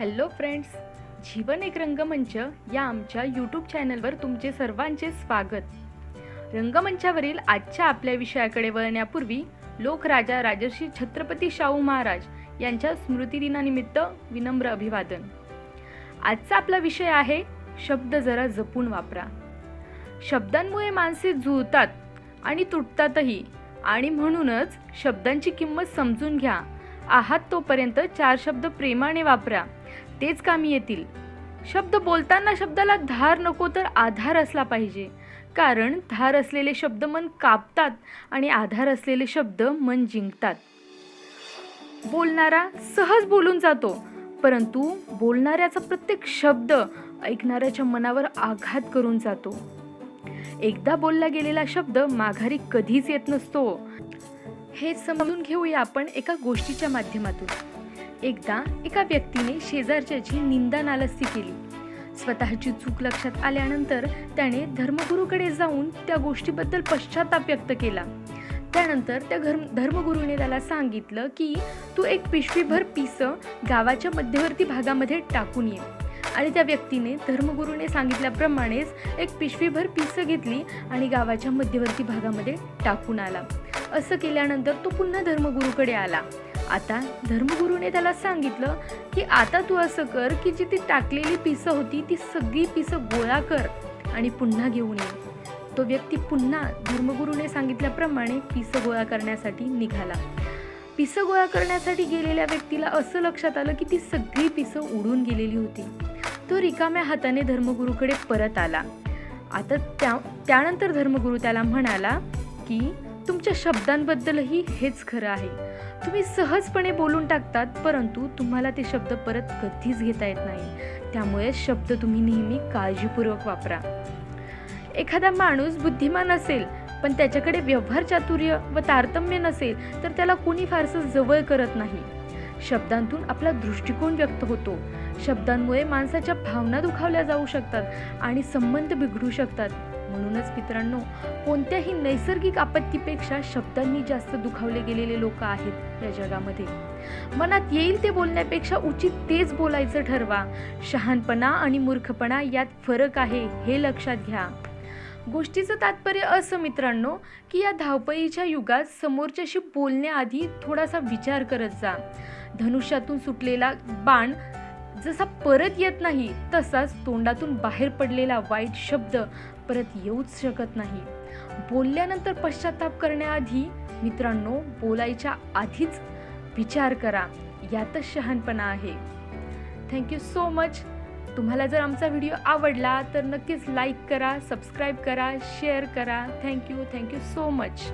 Hello friends जीवन एक रंगमंच या आमच्या यूट्यूब चॅनलवर तुमचे सर्वांचे स्वागत. रंगमंचावरील आजच्या आपल्या विषयाकडे वळण्यापूर्वी लोकराजा राजर्षी छत्रपती शाहू महाराज यांच्या स्मृतिदिनानिमित्त विनम्र अभिवादन. आजचा आपला विषय आहे शब्द जरा जपून वापरा. शब्दांमुळे माणसे जुळतात आणि तुटतातही आणि म्हणूनच शब्दांची किंमत समजून घ्या. आहात तोपर्यंत चार शब्द प्रेमाने वापरा. तेच कामी येतील. शब्द बोलताना शब्दाला धार नको तर आधार असला पाहिजे. कारण धार असलेले शब्द मन कापतात आणि आधार असलेले शब्द मन जिंकतात. बोलणारा सहज बोलून जातो. परंतु बोलणाऱ्याचा प्रत्येक शब्द ऐकणाऱ्याच्या मनावर आघात करून जातो. एकदा बोलला गेलेला शब्द माघारी कधीच येत नसतो. हे समजून घेऊया आपण एका गोष्टीच्या माध्यमातून. एकदा एका व्यक्तीने शेजारच्याची निंदा नालस्ती केली. स्वतःची चूक लक्षात आल्यानंतर त्याने धर्मगुरूकडे जाऊन त्या गोष्टीबद्दल पश्चाताप व्यक्त केला. त्यानंतर त्या घर धर्मगुरूने त्याला सांगितलं की तू एक पिशवीभर पिसं गावाच्या मध्यवर्ती भागामध्ये टाकून ये. आणि त्या व्यक्तीने धर्मगुरूने सांगितल्याप्रमाणेच एक पिशवीभर पिसं घेतली आणि गावाच्या मध्यवर्ती भागामध्ये टाकून आला. असं केल्यानंतर तो पुन्हा धर्मगुरूकडे आला. आता धर्मगुरूने त्याला सांगितलं की आता तू असं कर की जी ती टाकलेली पिसं होती ती सगळी पिसं गोळा कर आणि पुन्हा घेऊन ये. तो व्यक्ती पुन्हा धर्मगुरूने सांगितल्याप्रमाणे पिसं गोळा करण्यासाठी निघाला. पिसं गोळा करण्यासाठी गेलेल्या व्यक्तीला असं लक्षात आलं की ती सगळी पिसं उडून गेलेली होती. तो रिकाम्या हाताने धर्मगुरूकडे परत आला. आता त्या त्यानंतर धर्मगुरू त्याला म्हणाला की तुमच्या शब्दांबद्दलही हेच खरं आहे. तुम्ही सहजपणे बोलून टाकतात परंतु तुम्हाला ते शब्द परत कधीच घेता येत नाही. त्यामुळे शब्द तुम्ही नेहमी काळजीपूर्वक वापरा. एखादा माणूस बुद्धिमान असेल पण त्याच्याकडे व्यवहार चातुर्य व तारतम्य नसेल तर त्याला कोणी फारसं जवळ करत नाही. शब्दांतून आपला दृष्टिकोन व्यक्त होतो. शब्दांमुळे माणसाच्या भावना दुखावल्या जाऊ शकतात आणि संबंध बिघडू शकतात. म्हणूनच मित्रांनो कोणत्याही नैसर्गिक आपत्तीपेक्षा शब्दांनी जास्त दुखावले गेलेले लोक आहेत या जगामध्ये. मनात येईल ते बोलण्यापेक्षा उचित तेच बोलायचं ठरवा. शहाणपणा आणि मूर्खपणा यात फरक आहे हे लक्षात घ्या. गोष्टीचं तात्पर्य असं मित्रांनो की या धावपळीच्या युगात समोरच्याशी बोलण्याआधी थोडासा विचार करत जा. धनुष्यातून सुटलेला बाण जसा परत येत नाही तसाच तोंडातून बाहेर पडलेला वाईट शब्द परत येऊच शकत नाही. बोलल्यानंतर पश्चाताप करण्याआधी मित्रांनो बोलायच्या आधीच विचार करा. यातच शहाणपणा आहे. थँक्यू सो मच तुम्हाला जर आमचा व्हिडिओ आवडला तर नक्कीच लाईक करा सबस्क्राईब करा शेअर करा. Thank you thank you so much